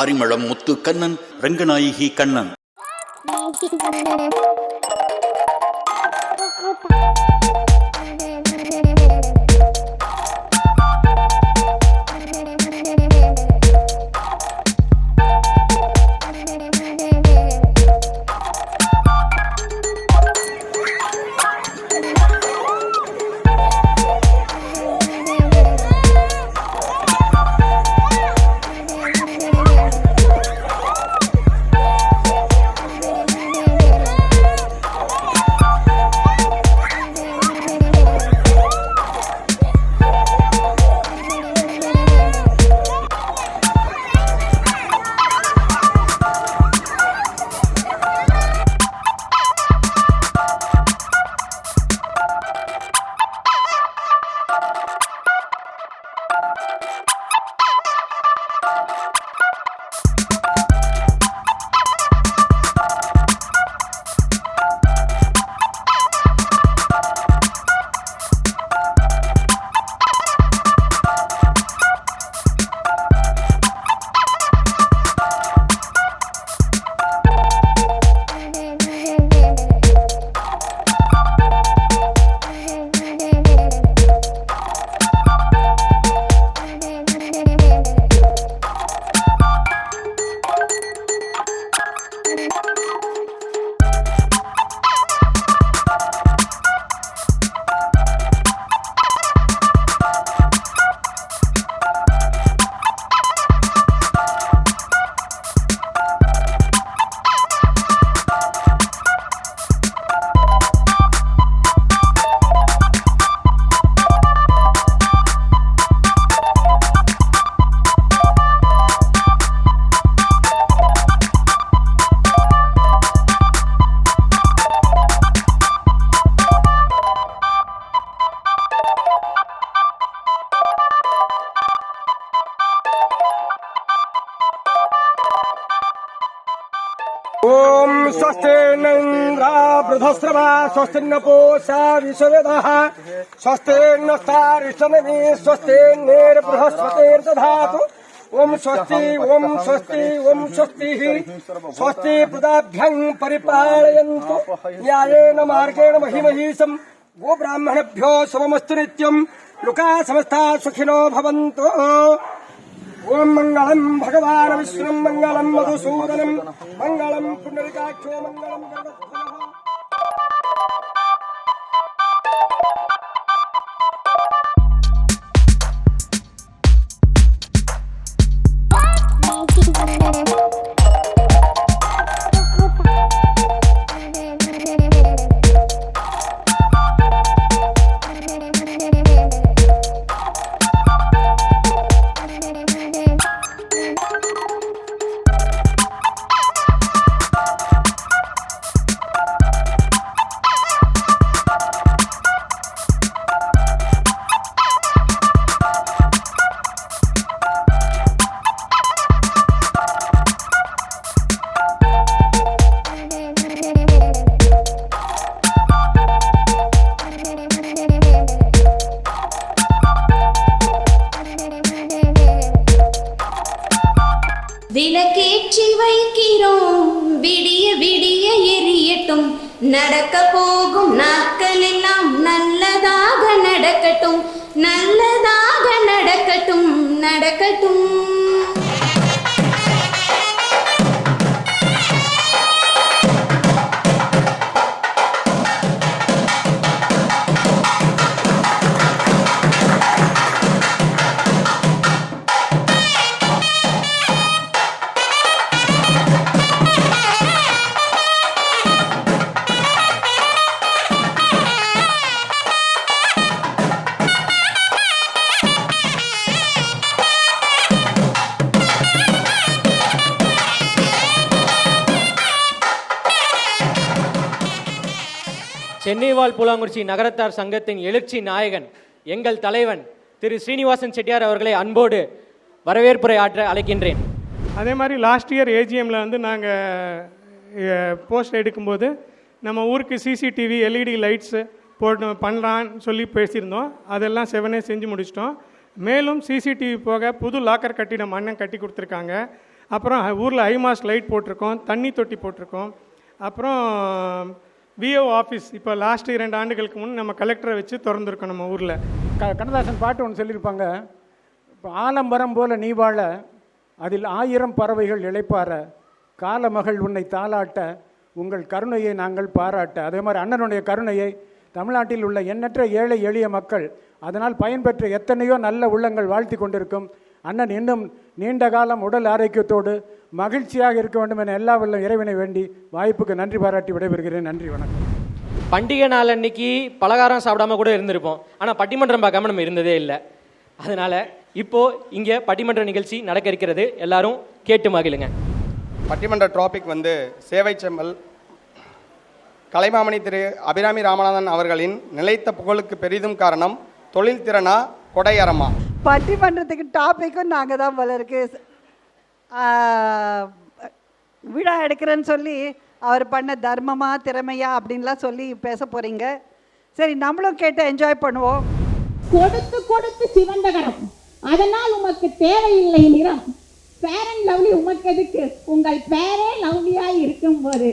Arimalam Muthu Kannan Ranganayaki Kannan. ఓం స్వస్తి నృధస్రవ స్వస్తి నపోషా విశ్వవేద. స్వస్తి నష్టారిష్టమి స్వస్తి నేర్బృహస్పతిర్దాతు ఓం స్వస్తి ఓం స్వస్తి ఓం స్వస్తి. స్వస్తి ప్రదాభ్యం పరిపాళయంతు న్యాయేన మార్గేణ మహిమహీసం గోబ్రాహ్మణభ్యో సమమస్తు నిత్యం. లుకా సమస్తా సుఖినో భవంతు. ഓം മംഗളം ഭഗവാന വിശ്വം മംഗളം മധുസൂദനം മംഗളം പുണ്ഡരികാക്ഷോ മംഗളം நினைத்தும் நடக்க போகும் நாட்கள் எல்லாம் நல்லதாக நடக்கட்டும் நல்லதாக நடக்கட்டும் நடக்கட்டும். சென்னை வாழ் நகரத்தார் சங்கத்தின் எழுச்சி நாயகன் எங்கள் தலைவன் திரு ஸ்ரீனிவாசன் செட்டியார் அவர்களை அன்போடு வரவேற்புரை ஆற்ற அழைக்கின்றேன். அதே மாதிரி லாஸ்ட் இயர் ஏஜிஎம்மில் வந்து நாங்கள் போஸ்ட் எடுக்கும்போது நம்ம ஊருக்கு சிசிடிவி எல்இடி லைட்ஸு போட்டு பண்ணலான்னு சொல்லி பேசியிருந்தோம். அதெல்லாம் செவனே செஞ்சு முடிச்சிட்டோம். மேலும் சிசிடிவி போக புது லாக்கர் கட்டிடம் அண்ணன் கட்டி கொடுத்துருக்காங்க. அப்புறம் ஊரில் ஐமாஸ் லைட் போட்டிருக்கோம் தண்ணி தொட்டி போட்டிருக்கோம். அப்புறம் விஓ ஆஃபீஸ் இப்போ லாஸ்ட் இரண்டு ஆண்டுகளுக்கு முன் நம்ம கலெக்டரை வச்சு திறந்துருக்கோம் நம்ம ஊரில். க கண்ணதாசன் பாட்டு ஒன்று சொல்லியிருப்பாங்க. இப்போ ஆலம்பரம் போல நீ வாழ அதில் ஆயிரம் பறவைகள் இழைப்பார காலமகள் உன்னை தாளாட்ட உங்கள் கருணையை நாங்கள் பாராட்ட. அதே மாதிரி அண்ணனுடைய கருணையை தமிழ்நாட்டில் உள்ள எண்ணற்ற ஏழை எளிய மக்கள் அதனால் பயன்பெற்ற எத்தனையோ நல்ல உள்ளங்கள் வாழ்த்தி கொண்டிருக்கும் அண்ணன் இன்னும் நீண்ட காலம் உடல் ஆரோக்கியத்தோடு மகிழ்ச்சியாக இருக்க வேண்டும் என எல்லா வல்ல இறைவனை வேண்டி வாய்ப்புக்கு நன்றி பாராட்டி விடைபெறுகிறேன். நன்றி வணக்கம். பண்டிகை நாள் அன்னைக்கு பலகாரம் சாப்பிடாம கூட இருந்திருப்போம். ஆனால் பட்டிமன்றம் பார்க்காம நம்ம இருந்ததே இல்லை. அதனால இப்போ இங்கே பட்டிமன்ற நிகழ்ச்சி நடக்க இருக்கிறது. எல்லாரும் கேட்டு மகிழுங்க. பட்டிமன்ற டாபிக் வந்து சேவை செம்மல். கலைமாமணி திரு அபிராமி ராமநாதன் அவர்களின் நிலைத்த புகழுக்கு பெரிதும் காரணம் தொழில் திறனா கொடையறமா பட்டிமன்றத்துக்கு டாப்பிக்கும் நாங்கள் தான் போல இருக்கு. விழா எடுக்கிறேன்னு சொல்லி அவர் பண்ண தர்மமா திறமையா அப்படின்லாம் சொல்லி பேச போறீங்க. சரி நம்மளும் கேட்டு என்ஜாய் பண்ணுவோம். கொடுத்து கொடுத்து சிவந்தகரம் அதனால் உமக்கு தேவையில்லை நிறம். பேரன் அண்ட் லவ்லி உமக்கு எதுக்கு? உங்கள் பேரே லவ்லியாய் இருக்கும்போது.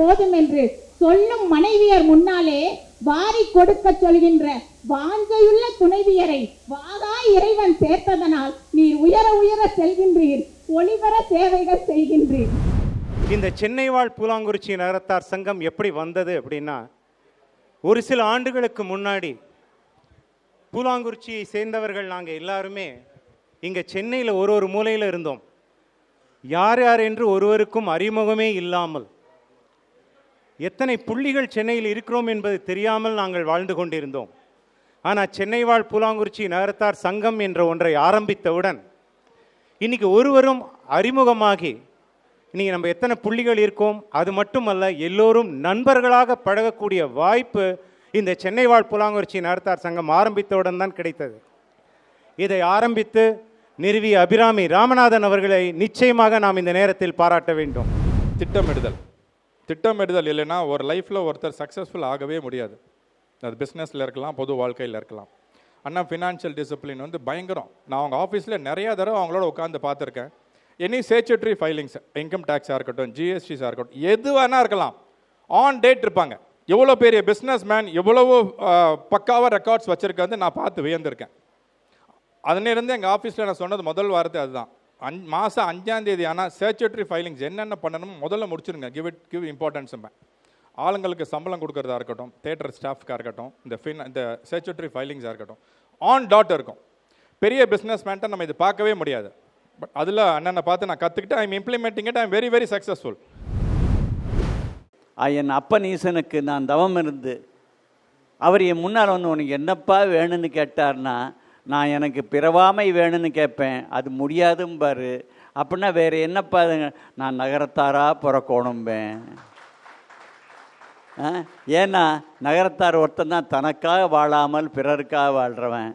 போதும் என்று சொல்லும் மனைவியர் முன்னாலே வாரி கொடுக்க சொல்கின்ற வாஞ்சையுள்ள துணைவியரை வாகா இறைவன் சேர்த்ததனால் நீர் உயர உயர செல்கின்றீர் ஒளிவர சேவைகள் செய்கின்றீர். இந்த சென்னை வாழ் பூலாங்குறிச்சி நகரத்தார் சங்கம் எப்படி வந்தது அப்படின்னா ஒரு சில ஆண்டுகளுக்கு முன்னாடி பூலாங்குறிச்சியை சேர்ந்தவர்கள் நாங்கள் எல்லாருமே இங்கே சென்னையில் ஒரு ஒரு மூலையில் இருந்தோம். யார் யார் என்று ஒருவருக்கும் அறிமுகமே இல்லாமல் எத்தனை புள்ளிகள் சென்னையில் இருக்கிறோம் என்பது தெரியாமல் நாங்கள் வாழ்ந்து கொண்டிருந்தோம். ஆனால் சென்னை வாழ் பூலாங்குறிச்சி நகரத்தார் சங்கம் என்ற ஒன்றை ஆரம்பித்தவுடன் இன்னைக்கு ஒருவரும் அறிமுகமாகி இன்னைக்கு நம்ம எத்தனை புள்ளிகள் இருக்கோம் அது மட்டுமல்ல எல்லோரும் நண்பர்களாக பழகக்கூடிய வாய்ப்பு இந்த சென்னை வாழ் புலாங்குறிச்சி நகரத்தார் சங்கம் ஆரம்பித்தவுடன் தான் கிடைத்தது. இதை ஆரம்பித்து நிறுவிய அபிராமி ராமநாதன் அவர்களை நிச்சயமாக நாம் இந்த நேரத்தில் பாராட்ட வேண்டும். திட்டமிடுதல். திட்டமிடுதல் இல்லைன்னா ஒரு லைஃப்பில் ஒருத்தர் சக்ஸஸ்ஃபுல் ஆகவே முடியாது. அது பிஸ்னஸில் இருக்கலாம் பொது வாழ்க்கையில் இருக்கலாம். அண்ணா ஃபினான்ஷியல் டிசிப்ளின் வந்து பயங்கரம். நான் அவங்க ஆஃபீஸில் நிறையா தடவை அவங்களோட உட்காந்து பார்த்துருக்கேன். எனி சேச்சுட்ரி ஃபைலிங்ஸ் இன்கம் டேக்ஸாக இருக்கட்டும் ஜிஎஸ்டிஸாக இருக்கட்டும் எது வேணா இருக்கலாம். ஆன் டேட் இருப்பாங்க. எவ்வளோ பெரிய பிஸ்னஸ் மேன் எவ்வளவோ பக்காவாக ரெக்கார்ட்ஸ் வச்சுருக்கிறது நான் பார்த்து வியந்திருக்கேன். அதிலிருந்து எங்கள் ஆஃபீஸில் நான் சொன்னது முதல் வார்த்தை அதுதான். அஞ் மாதம் அஞ்சாந்தேதி ஆனால் சேச்சுட்ரி ஃபைலிங்ஸ் என்னென்ன பண்ணணுமோ முதல்ல முடிச்சிருங்க. கிவ் இட் கிவ் இம்பார்ட்டன்ஸ் ஆளுங்களுக்கு சம்பளம் கொடுக்குறதா இருக்கட்டும் தேட்டர் ஸ்டாஃப்க்காக இருக்கட்டும் இந்த ஃபின் இந்த சேச்சுட்ரி ஃபைலிங்ஸாக இருக்கட்டும் ஆன் டாட் இருக்கும். பெரிய பிஸ்னஸ் மேன்ட்ட நம்ம இது பார்க்கவே முடியாது. பட் அதில் அண்ணனை பார்த்து நான் கற்றுக்கிட்டு I'm implementing it I'm very very successful என் அப்பன் ஈசனுக்கு நான் தவம் இருந்து அவர் என் முன்னால் வந்து உனக்கு என்னப்பா வேணும்னு கேட்டார்னா நான் எனக்கு பிறவாமை வேணும்னு கேட்பேன். அது முடியாதும்பாரு அப்படின்னா வேறு என்னப்பா நான் நகரத்தாராக பிறக்கணும்பேன். ஏன்னா நகரத்தார் ஒருத்தன் தான் தனக்காக வாழாமல் பிறருக்காக வாழ்கிறவன்